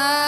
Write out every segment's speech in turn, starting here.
Ah.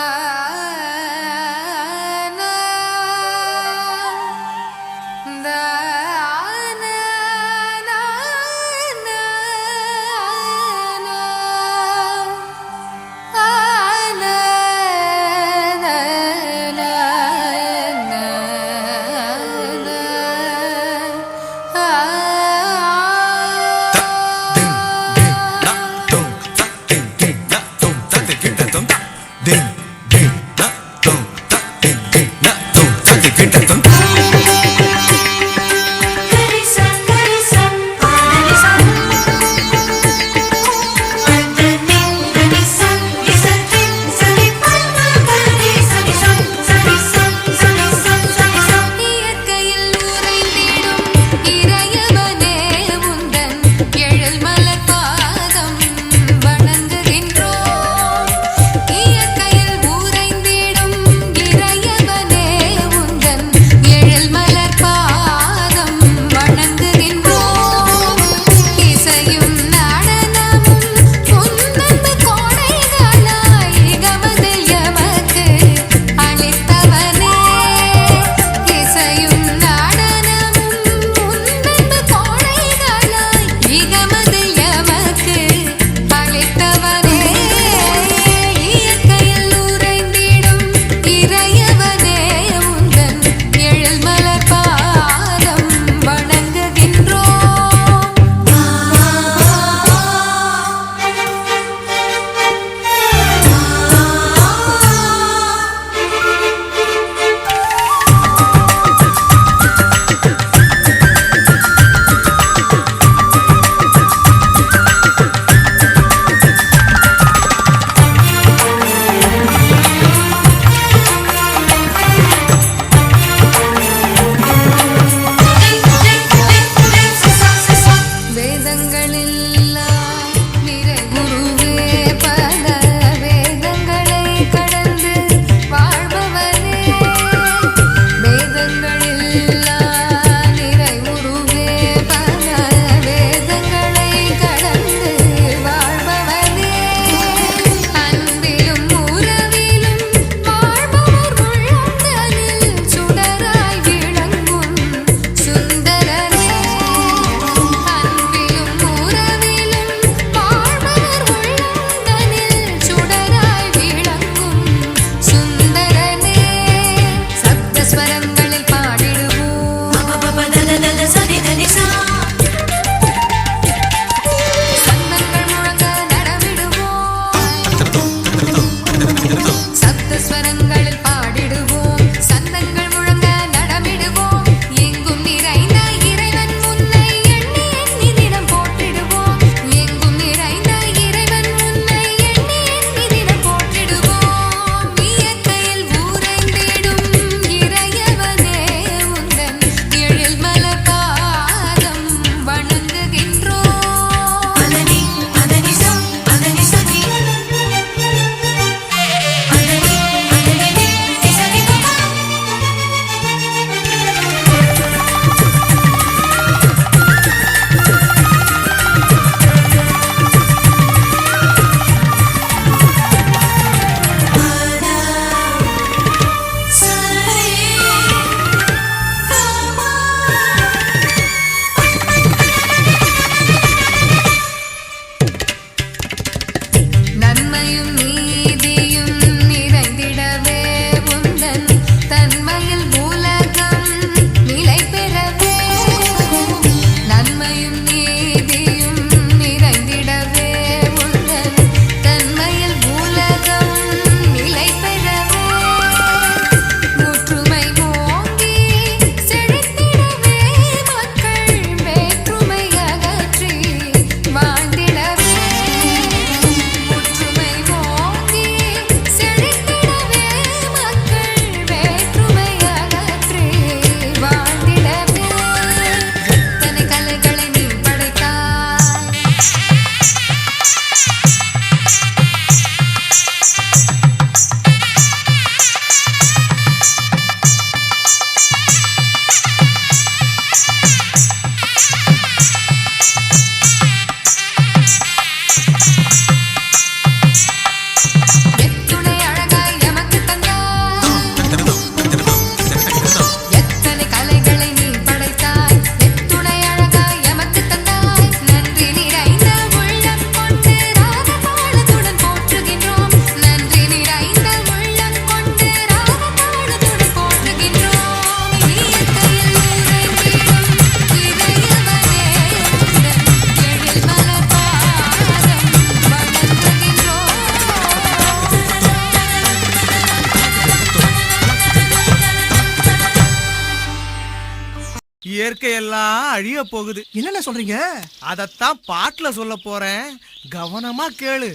புரிய போகுது. என்னென்ன சொல்றீங்க? அதத்தான் பாட்டுல சொல்ல போறேன். கவனமா கேளு.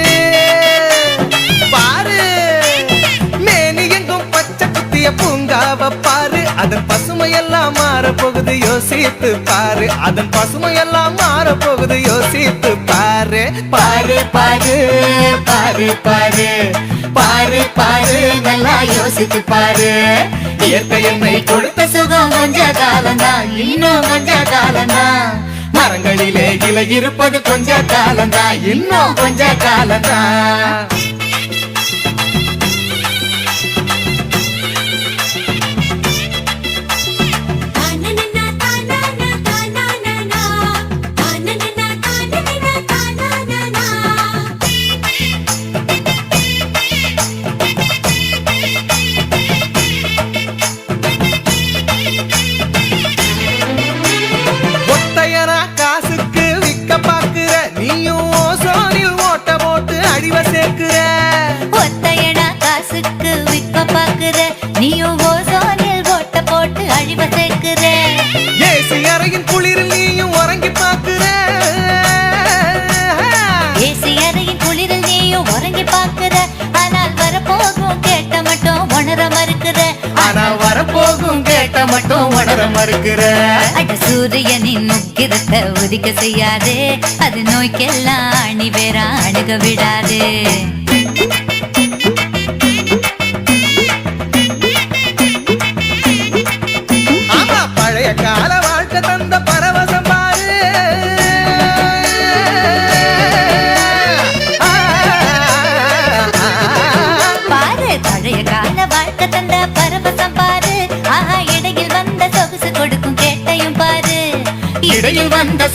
மாறப்போகுது போகுது யோசித்து பாரு. அதன் பசுமையெல்லாம் மாற போகுது யோசித்து பாரு. பாரு பாரு பாரு பாரு. பாரு பாரு நல்லா யோசித்து பாரு. இயற்கை என்னை கொடுத்த சுகம் கொஞ்ச காலம்தான். இன்னும் கொஞ்ச காலம்தான். மரங்களிலே இலை இருப்பது கொஞ்ச காலம்தான். இன்னும் கொஞ்ச காலம்தான். மட்டும் உணர மறுக்கிற? அட சூரியனின் முக்கிரத்தை உதிக்க செய்யாதே. அது நோய்க்கெல்லாம் அணி வேற அணுக விடாதே.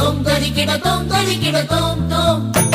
தரிகிட தோம் தரிகிட தோம் தோம்.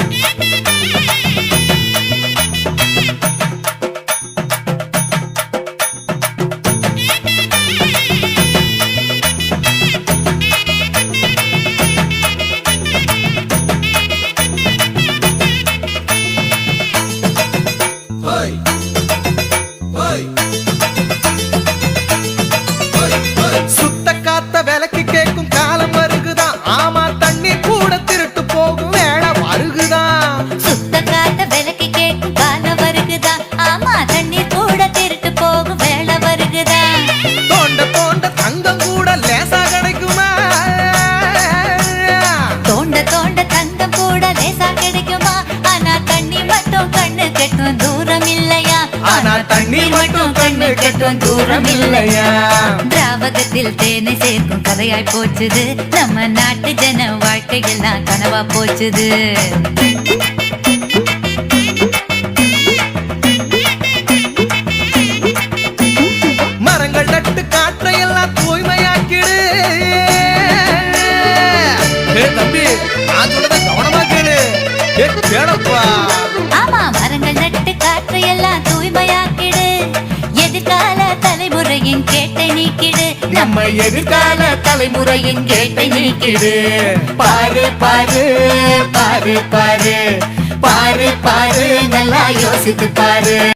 போச்சுது. நம்ம நாட்டு ஜன வாழ்க்கையெல்லாம் கனவா போச்சுது. மரங்கள் நட்டு காற்றையெல்லாம் தூய்மையாக்கிடு. தம்பி நான் சொல்றத கவனமா கேளு. ஏ கேளப்பா. ஆமா மரங்கள் நட்டு காற்றையெல்லாம் தூய்மையாக்கிடு. எதிர்கால தலைமுறையின் கேட்டை நீக்கிடு. நம்ம எதிர்கால தலைமுறையின் கேட்டை நீக்கிடு. பாரு பாரு பாரு பாரு. பாரு பாரு நல்லா யோசித்து பாரு.